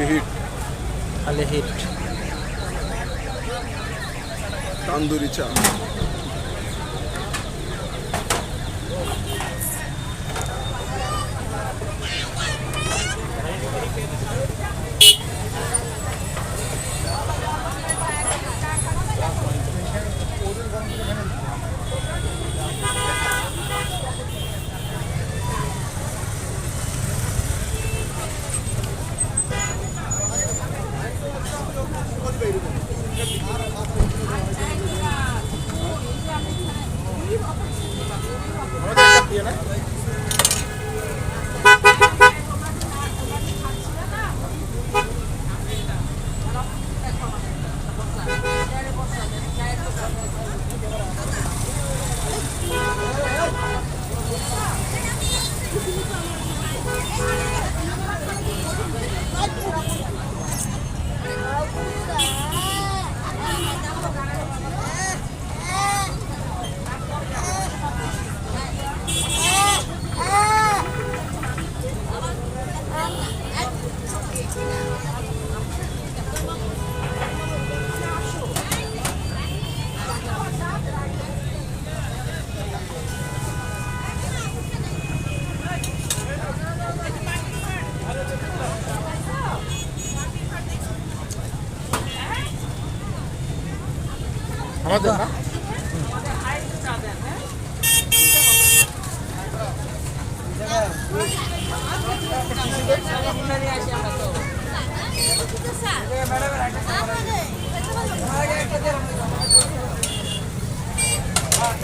Hit খালি hit tandoori চা আমাদের না?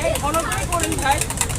এই ফলো করে নিন